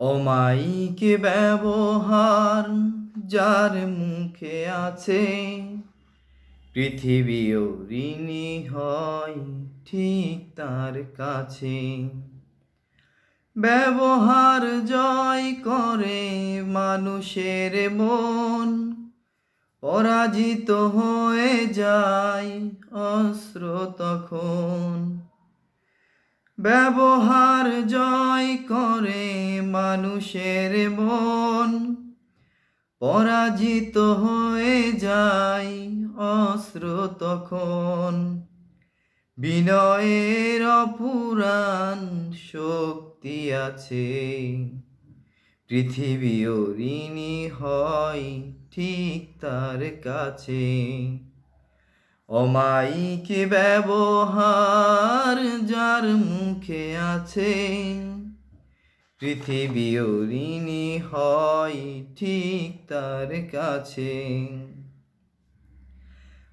অমাইকে ব্যবহার যার মুখে আছে, পৃথিবীও ঋণী হয় ঠিক তার কাছে। ব্যবহার জয় করে মানুষের মন, পরাজিত হয়ে যায় অস্ত্র তখন। ব্যবহার জয় করে মানুষের মন পরাজিত হয়ে যায় অস্ত্র তখন। বিনয়ের অপুরাণ শক্তি আছে। পৃথিবীও ঋণী হয় ঠিক তার কাছে। অমাইকে ব্যবহার যার মুখে আছে পৃথিবীও ঋণী হয় ঠিক তার কাছে।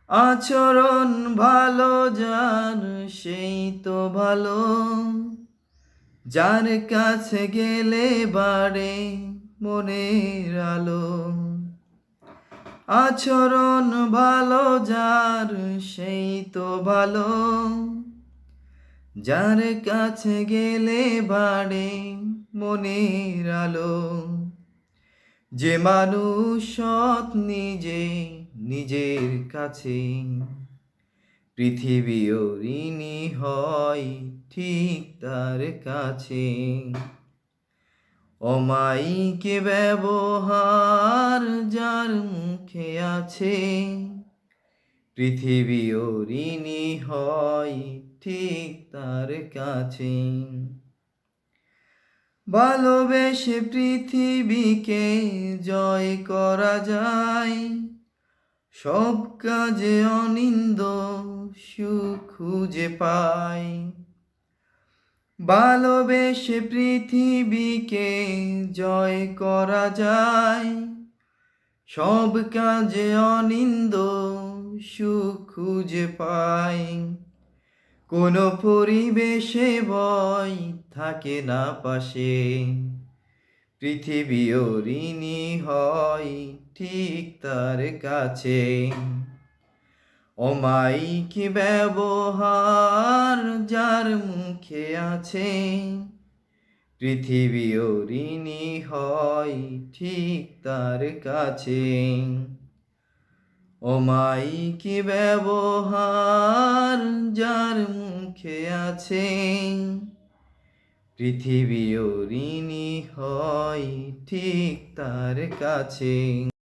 আচরণ ভালো, যার সেই তো ভালো। যার কাছে গেলে বাড়ে মনের আলো। আচরণ ভালো, যার সেই তো ভালো। যার কাছে গেলে বাড়ে মনের আলো। যে মানুষ সৎ নিজে নিজের কাছে পৃথিবীও ঋণী হয় ঠিক তার কাছে। অমাইকে ব্যবহার যার মুখে আছে পৃথিবীও ঋণী হয় ঠিক তার কাছে। ভালোবেসে পৃথিবীকে জয় করা যায়। সব কাজে অনিন্দ সুখ খুঁজে পায় ভালোবেসে পৃথিবীকে জয় করা যায়। সব কাজে অনিন্দ সুখ খুঁজে পায় কোনো পরিবেশে ভয় থাকে না পাশে। পৃথিবীও ঋণী হয় ঠিক তার কাছে। অমাইকে ব্যবহার যার মুখে আছে পৃথিবীও ঋণী হয় ঠিক তার কাছে। অমাইকে ব্যবহার যার মুখে আছে? পৃথিবীও ঋণী হয় ঠিক তার কাছে।